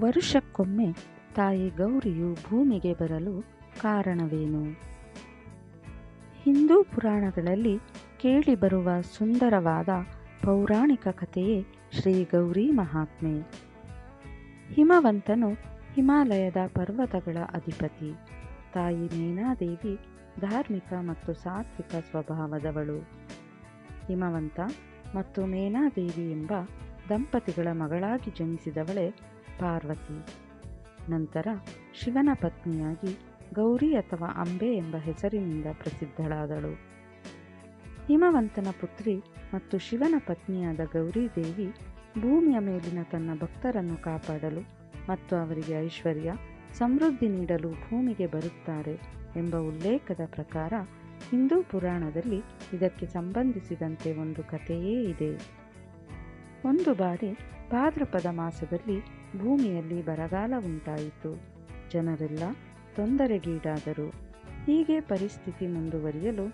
ವರುಷಕ್ಕೊಮ್ಮೆ ತಾಯಿ ಗೌರಿಯು ಭೂಮಿಗೆ ಬರಲು ಕಾರಣವೇನು? ಹಿಂದೂ ಪುರಾಣಗಳಲ್ಲಿ ಕೇಳಿಬರುವ ಸುಂದರವಾದ ಪೌರಾಣಿಕ ಕಥೆಯೇ ಶ್ರೀ ಗೌರಿ ಮಹಾತ್ಮೆ. ಹಿಮವಂತನು ಹಿಮಾಲಯದ ಪರ್ವತಗಳ ಅಧಿಪತಿ. ತಾಯಿ ಮೀನಾದೇವಿ ಧಾರ್ಮಿಕ ಮತ್ತು ಸಾತ್ವಿಕ ಸ್ವಭಾವದವಳು. ಹಿಮವಂತ ಮತ್ತು ಮೇನಾದೇವಿ ಎಂಬ ದಂಪತಿಗಳ ಮಗಳಾಗಿ ಜನಿಸಿದವಳೇ ಪಾರ್ವತಿ. ನಂತರ ಶಿವನ ಪತ್ನಿಯಾಗಿ ಗೌರಿ ಅಥವಾ ಅಂಬೆ ಎಂಬ ಹೆಸರಿನಿಂದ ಪ್ರಸಿದ್ಧಳಾದಳು. ಹಿಮವಂತನ ಪುತ್ರಿ ಮತ್ತು ಶಿವನ ಪತ್ನಿಯಾದ ಗೌರಿದೇವಿ ಭೂಮಿಯ ಮೇಲಿನ ತನ್ನ ಭಕ್ತರನ್ನು ಕಾಪಾಡಲು ಮತ್ತು ಅವರಿಗೆ ಐಶ್ವರ್ಯ, ಸಮೃದ್ಧಿ ನೀಡಲು ಭೂಮಿಗೆ ಬರುತ್ತಾರೆ ಎಂಬ ಉಲ್ಲೇಖದ ಪ್ರಕಾರ ಹಿಂದೂ ಪುರಾಣದಲ್ಲಿ ಇದಕ್ಕೆ ಸಂಬಂಧಿಸಿದಂತೆ ಒಂದು ಕಥೆಯೇ ಇದೆ. ಒಂದು ಬಾರಿ ಭಾದ್ರಪದ ಮಾಸದಲ್ಲಿ ಭೂಮಿಯಲ್ಲಿ ಬರಗಾಲ ಉಂಟಾಯಿತು. ಜನರೆಲ್ಲ ತೊಂದರೆಗೀಡಾದರು. ಹೀಗೆ ಪರಿಸ್ಥಿತಿ ಮುಂದುವರಿಯಲು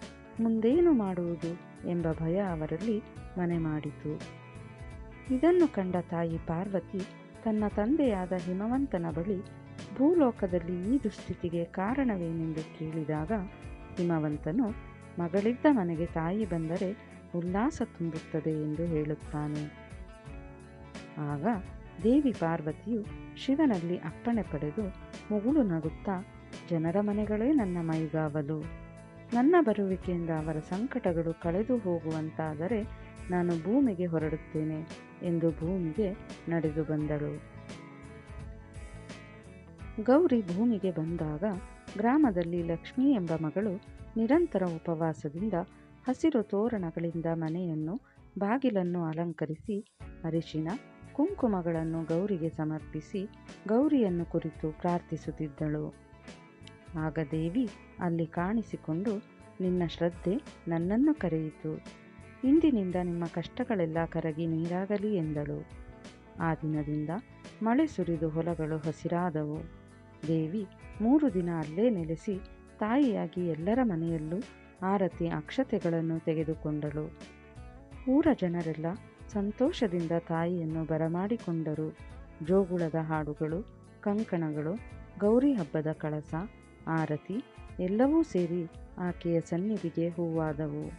ಮುಂದೇನು ಮಾಡುವುದು ಎಂಬ ಭಯ ಅವರಲ್ಲಿ ಮನೆ ಮಾಡಿತು. ಇದನ್ನು ಕಂಡ ತಾಯಿ ಪಾರ್ವತಿ ತನ್ನ ತಂದೆಯಾದ ಹಿಮವಂತನ ಬಳಿ ಭೂಲೋಕದಲ್ಲಿ ಈ ದುಸ್ಥಿತಿಗೆ ಕಾರಣವೇನೆಂದು ಕೇಳಿದಾಗ ಹಿಮವಂತನು ಮಗಳಿದ್ದ ಮನೆಗೆ ತಾಯಿ ಬಂದರೆ ಉಲ್ಲಾಸ ತುಂಬುತ್ತದೆ ಎಂದು ಹೇಳುತ್ತಾನೆ. ಆಗ ದೇವಿ ಪಾರ್ವತಿಯು ಶಿವನಲ್ಲಿ ಅಪ್ಪಣೆ ಪಡೆದು ಮುಗುಳು ನಗುತ್ತಾ, ಜನರ ಮನೆಗಳೇ ನನ್ನ ಮೈಗಾವಲು. ನನ್ನ ಬರುವಿಕೆಯಿಂದ ಅವರ ಸಂಕಟಗಳು ಕಳೆದು ಹೋಗುವಂತಾದರೆ ನಾನು ಭೂಮಿಗೆ ಹೊರಡುತ್ತೇನೆ ಎಂದು ಭೂಮಿಗೆ ನಡೆದು ಬಂದಳು. ಗೌರಿ ಭೂಮಿಗೆ ಬಂದಾಗ ಗ್ರಾಮದಲ್ಲಿ ಲಕ್ಷ್ಮಿ ಎಂಬ ಮಗಳು ನಿರಂತರ ಉಪವಾಸದಿಂದ ಹಸಿರು ತೋರಣಗಳಿಂದ ಮನೆಯನ್ನು ಬಾಗಿಲನ್ನು ಅಲಂಕರಿಸಿ ಅರಿಶಿನ ಕುಂಕುಮಗಳನ್ನು ಗೌರಿಗೆ ಸಮರ್ಪಿಸಿ ಗೌರಿಯನ್ನು ಕುರಿತು ಪ್ರಾರ್ಥಿಸುತ್ತಿದ್ದಳು. ಆಗ ದೇವಿ ಅಲ್ಲಿ ಕಾಣಿಸಿಕೊಂಡು, ನಿನ್ನ ಶ್ರದ್ಧೆ ನನ್ನನ್ನು ಕರೆಯಿತು. ಇಂದಿನಿಂದ ನಿಮ್ಮ ಕಷ್ಟಗಳೆಲ್ಲ ಕರಗಿ ನೀರಾಗಲಿ ಎಂದಳು. ಆ ದಿನದಿಂದ ಮಳೆ ಸುರಿದು ಹೊಲಗಳು ಹಸಿರಾದವು. ದೇವಿ ಮೂರು ದಿನ ಅಲ್ಲೇ ನೆಲೆಸಿ ತಾಯಿಯಾಗಿ ಎಲ್ಲರ ಮನೆಯಲ್ಲೂ ಆರತಿ ಅಕ್ಷತೆಗಳನ್ನು ತೆಗೆದುಕೊಂಡಳು. ಊರ ಜನರೆಲ್ಲ ಸಂತೋಷದಿಂದ ತಾಯಿಯನ್ನು ಬರಮಾಡಿಕೊಂಡರು. ಜೋಗುಳದ ಹಾಡುಗಳು, ಕಂಕಣಗಳು, ಗೌರಿ ಹಬ್ಬದ ಕಳಸ, ಆರತಿ ಎಲ್ಲವೂ ಸೇರಿ ಆಕೆಯ ಸನ್ನಿಧಿಗೆ ಹೂವಾದವು.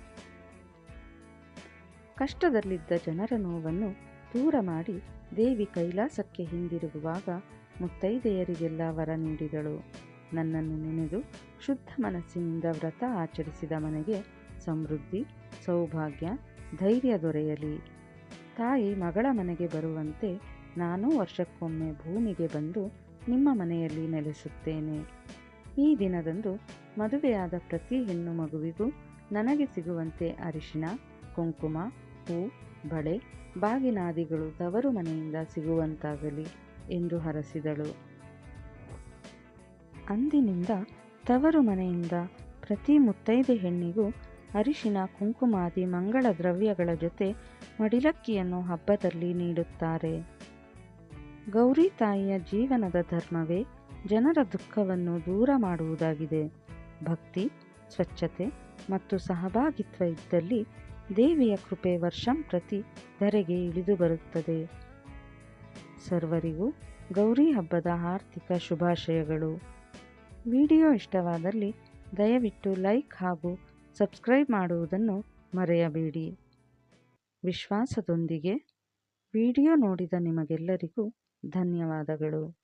ಕಷ್ಟದಲ್ಲಿದ್ದ ಜನರ ನೋವನ್ನು ದೂರ ಮಾಡಿ ದೇವಿ ಕೈಲಾಸಕ್ಕೆ ಹಿಂದಿರುಗುವಾಗ ಮುತ್ತೈದೆಯರಿಗೆಲ್ಲ ವರ ನೀಡಿದಳು. ನನ್ನನ್ನು ನೆನೆದು ಶುದ್ಧ ಮನಸ್ಸಿನಿಂದ ವ್ರತ ಆಚರಿಸಿದ ಮನೆಗೆ ಸಮೃದ್ಧಿ, ಸೌಭಾಗ್ಯ, ಧೈರ್ಯ ದೊರೆಯಲಿ. ತಾಯಿ ಮಗಳ ಮನೆಗೆ ಬರುವಂತೆ ನಾನು ವರ್ಷಕ್ಕೊಮ್ಮೆ ಭೂಮಿಗೆ ಬಂದು ನಿಮ್ಮ ಮನೆಯಲ್ಲಿ ನೆಲೆಸುತ್ತೇನೆ. ಈ ದಿನದಂದು ಮದುವೆಯಾದ ಪ್ರತಿ ಹೆಣ್ಣು ಮಗುವಿಗೂ ನನಗೆ ಸಿಗುವಂತೆ ಅರಿಶಿನ ಕುಂಕುಮ, ಹೂ, ಬಳೆ, ಬಾಗಿನಾದಿಗಳು ತವರು ಮನೆಯಿಂದ ಸಿಗುವಂತಾಗಲಿ ಎಂದು ಹರಸಿದಳು. ಅಂದಿನಿಂದ ತವರು ಮನೆಯಿಂದ ಪ್ರತಿ ಮುತ್ತೈದೆ ಹೆಣ್ಣಿಗೂ ಅರಿಶಿನ ಕುಂಕುಮಾದಿ ಮಂಗಳ ದ್ರವ್ಯಗಳ ಜೊತೆ ಮಡಿಲಕ್ಕಿಯನ್ನು ಹಬ್ಬದಲ್ಲಿ ನೀಡುತ್ತಾರೆ. ಗೌರಿ ತಾಯಿಯ ಜೀವನದ ಧರ್ಮವೇ ಜನರ ದುಃಖವನ್ನು ದೂರ ಮಾಡುವುದಾಗಿದೆ. ಭಕ್ತಿ, ಸ್ವಚ್ಛತೆ ಮತ್ತು ಸಹಭಾಗಿತ್ವ ಇದ್ದಲ್ಲಿ ದೇವಿಯ ಕೃಪೆ ವರ್ಷಂ ಪ್ರತಿ ಧರೆಗೆ ಇಳಿದು ಬರುತ್ತದೆ. ಸರ್ವರಿಗೂ ಗೌರಿ ಹಬ್ಬದ ಆರ್ಥಿಕ ಶುಭಾಶಯಗಳು. ವಿಡಿಯೋ ಇಷ್ಟವಾದಲ್ಲಿ ದಯವಿಟ್ಟು ಲೈಕ್ ಹಾಗೂ ಸಬ್ಸ್ಕ್ರೈಬ್ ಮಾಡುವುದನ್ನು ಮರೆಯಬೇಡಿ. ವಿಶ್ವಾಸದೊಂದಿಗೆ ವಿಡಿಯೋ ನೋಡಿದ ನಿಮಗೆಲ್ಲರಿಗೂ ಧನ್ಯವಾದಗಳು.